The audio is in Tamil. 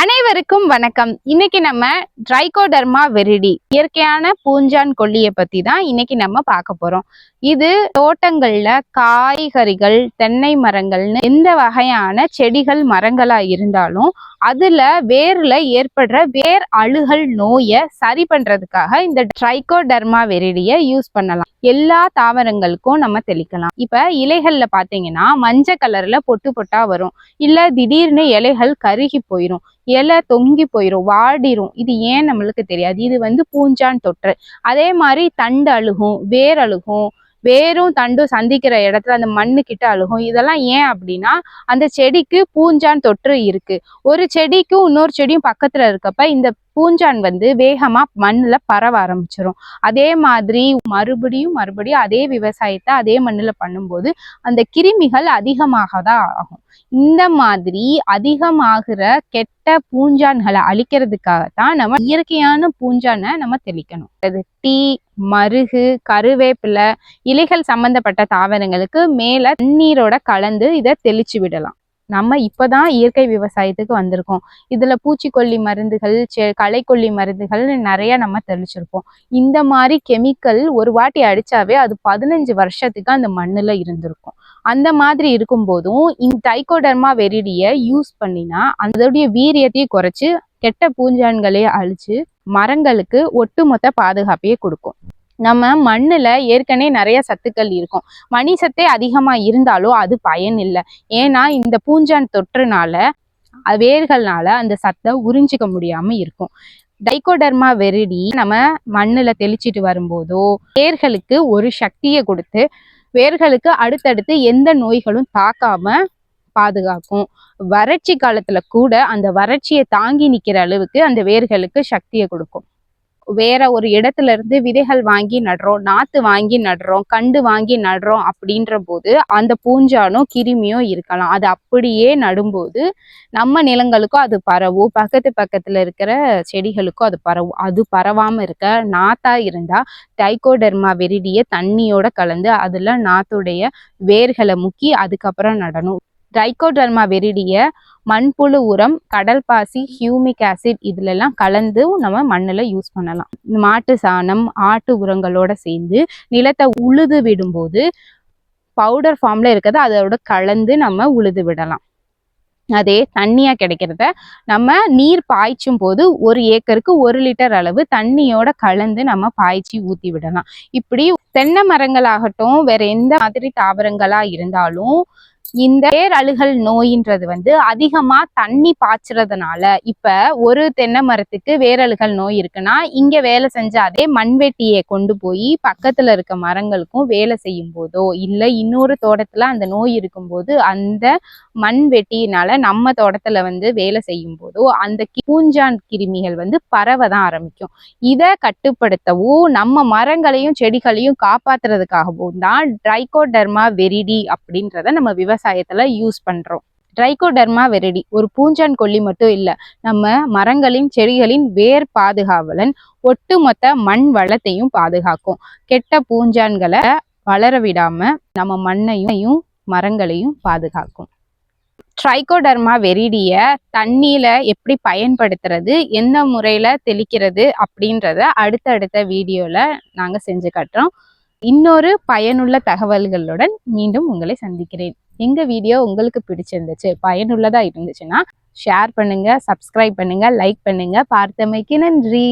அனைவருக்கும் வணக்கம். இன்னைக்கு நம்ம ட்ரைகோடர்மா வெரிடி இயற்கையான பூஞ்சான் கொல்லியை பத்தி தான் இன்னைக்கு நம்ம பார்க்க போறோம். இது தோட்டங்கள்ல காய்கறிகள் தென்னை மரங்கள்னு எந்த வகையான செடிகள் மரங்களா இருந்தாலும் அதுல வேர்ல ஏற்படுற வேர் அழுகல் நோயை சரி பண்றதுக்காக இந்த ட்ரைகோடர்மா வெரிடிய யூஸ் பண்ணலாம். எல்லா தாவரங்களுக்கும் நம்ம தெளிக்கலாம். இப்ப இலைகள்ல பாத்தீங்கன்னா மஞ்சள் கலர்ல பொட்டு பொட்டா வரும். இல்ல திடீர்னு இலைகள் கருகி போயிரும். இலை தொங்கி போயிரும் வாடிரும். இது ஏன் நம்மளுக்கு தெரியாது? இது வந்து பூஞ்சான் தொற்று. அதே மாதிரி தண்டு அழுகும் வேர் அழுகும் வேரும் தண்டும் சந்திக்கிற இடத்துல அந்த மண்ணு கிட்ட அழுகும். இதெல்லாம் ஏன் அப்படின்னா அந்த செடிக்கு பூஞ்சான் தொற்று இருக்கு. ஒரு செடிக்கும் இன்னொரு செடியும் பக்கத்துல இருக்கப்ப இந்த பூஞ்சான் வந்து வேகமா மண்ணுல பரவ ஆரம்பிச்சிடும் அதே மாதிரி மறுபடியும் மறுபடியும் அதே விவசாயத்தை அதே மண்ணுல பண்ணும்போது அந்த கிருமிகள் அதிகமாக தான் ஆகும். இந்த மாதிரி அதிகமாகிற கெட்ட பூஞ்சான்களை அழிக்கிறதுக்காகத்தான் நம்ம இயற்கையான பூஞ்சானை நம்ம தெளிக்கணும். அது டீ மருகு கருவேப்பிலை இலைகள் சம்பந்தப்பட்ட தாவரங்களுக்கு மேல தண்ணீரோட கலந்து இதை தெளிச்சு விடலாம். நம்ம இப்போதான் இயற்கை விவசாயத்துக்கு வந்திருக்கோம். இதில் பூச்சிக்கொல்லி மருந்துகள் செ களைக்கொல்லி மருந்துகள் நிறைய நம்ம தெளிச்சிருப்போம். இந்த மாதிரி கெமிக்கல் ஒரு வாட்டி அடித்தாவே அது பதினஞ்சு வருஷத்துக்கு அந்த மண்ணில் இருந்திருக்கும். அந்த மாதிரி இருக்கும்போதும் இந்த டைகோடர்மா வெரிடியை யூஸ் பண்ணினா அதோடைய வீரியத்தையும் குறைச்சி கெட்ட பூஞ்சான்களையே அழிச்சு மரங்களுக்கு ஒட்டுமொத்த பாதுகாப்பையே கொடுக்கும். நம்ம மண்ணில் ஏற்கனவே நிறைய சத்துக்கள் இருக்கும். மணி சத்தே அதிகமாக இருந்தாலும் அது பயன் இல்லை. ஏன்னா இந்த பூஞ்சான் தொற்றுனால வேர்கள்னால அந்த சத்தை உறிஞ்சிக்க முடியாம இருக்கும். டைகோடர்மா வெரிடி நம்ம மண்ணில் தெளிச்சிட்டு வரும்போதோ வேர்களுக்கு ஒரு சக்தியை கொடுத்து வேர்களுக்கு அடுத்தடுத்து எந்த நோய்களும் தாக்காம பாதுகாக்கும். வறட்சி காலத்துல கூட அந்த வறட்சியை தாங்கி நிக்கிற அளவுக்கு அந்த வேர்களுக்கு சக்தியை கொடுக்கும். வேற ஒரு இடத்துல இருந்து விதைகள் வாங்கி நடுறோம் நாத்து வாங்கி நடுறோம் கண்டு வாங்கி நடுறோம் அப்படின்ற போது அந்த பூஞ்சானோ கிருமியோ இருக்கலாம். அது அப்படியே நடும்போது நம்ம நிலங்களுக்கும் அது பரவும். பக்கத்து பக்கத்துல இருக்கிற செடிகளுக்கும் அது பரவும். அது பரவாம இருக்க நாத்தா இருந்தா டைகோடெர்மா வெரிடிய தண்ணியோட கலந்து அதுல நாத்துடைய வேர்களை முக்கி அதுக்கப்புறம் நடணும். டைகோடர்மா வெரிடிய மண்புழு உரம் கடல் பாசி ஹியூமிக் ஆசிட் இதுலெல்லாம் கலந்து நம்ம மண்ணில் யூஸ் பண்ணலாம். மாட்டு சாணம் ஆட்டு உரங்களோட சேர்ந்து நிலத்தை உழுது விடும்போது பவுடர் ஃபார்ம்ல இருக்கிறத அதோட கலந்து நம்ம உழுது விடலாம். அதே தண்ணியாக கிடைக்கிறத நம்ம நீர் பாய்ச்சும் போது ஒரு ஏக்கருக்கு ஒரு லிட்டர் அளவு தண்ணியோட கலந்து நம்ம பாய்ச்சி ஊற்றி விடலாம். இப்படி தென்னை மரங்களாகட்டும் வேற எந்த மாதிரி தாவரங்களாக இருந்தாலும் இந்த பேரழுகல் அழுகல் நோயின்றது வந்து அதிகமா தண்ணி பாய்ச்சறதுனால இப்ப ஒரு தென்னை மரத்துக்கு வேரழுகல் நோய் இருக்குன்னா இங்க வேலை செஞ்ச அதே மண்வெட்டியை கொண்டு போய் பக்கத்துல இருக்க மரங்களுக்கும் வேலை செய்யும் போதோ இல்ல இன்னொரு தோட்டத்துல அந்த நோய் இருக்கும்போது அந்த மண் வெட்டியினால நம்ம தோட்டத்துல வந்து வேலை செய்யும் போதோ அந்த பூஞ்சான் கிருமிகள் வந்து பரவதான் ஆரம்பிக்கும். இதை கட்டுப்படுத்தவும் நம்ம மரங்களையும் செடிகளையும் காப்பாத்துறதுக்காகவும் தான் ட்ரைகோடர்மா வெரிடி அப்படின்றத நம்ம விவசாயத்துல யூஸ் பண்றோம். ட்ரைகோடர்மா வெரிடி ஒரு பூஞ்சான் கொல்லி மட்டும் இல்லை நம்ம மரங்களின் செடிகளின் வேர் பாதுகாவலன் ஒட்டுமொத்த மண் வளத்தையும் பாதுகாக்கும். கெட்ட பூஞ்சான்களை வளர விடாம நம்ம மண்ணையும் மரங்களையும் பாதுகாக்கும். ட்ரைகோடர்மா வெரிடிய தண்ணியில எப்படி பயன்படுத்துறது எந்த முறையில தெளிக்கிறது அப்படின்றத அடுத்தடுத்த வீடியோல நாங்க செஞ்சு காட்டுறோம். இன்னொரு பயனுள்ள தகவல்களுடன் மீண்டும் உங்களை சந்திக்கிறேன். எங்கள் வீடியோ உங்களுக்கு பிடிச்சிருந்துச்சு பயனுள்ளதாக இருந்துச்சுன்னா ஷேர் பண்ணுங்கள் சப்ஸ்கிரைப் பண்ணுங்கள் லைக் பண்ணுங்கள் பார்த்தமைக்கு நன்றி.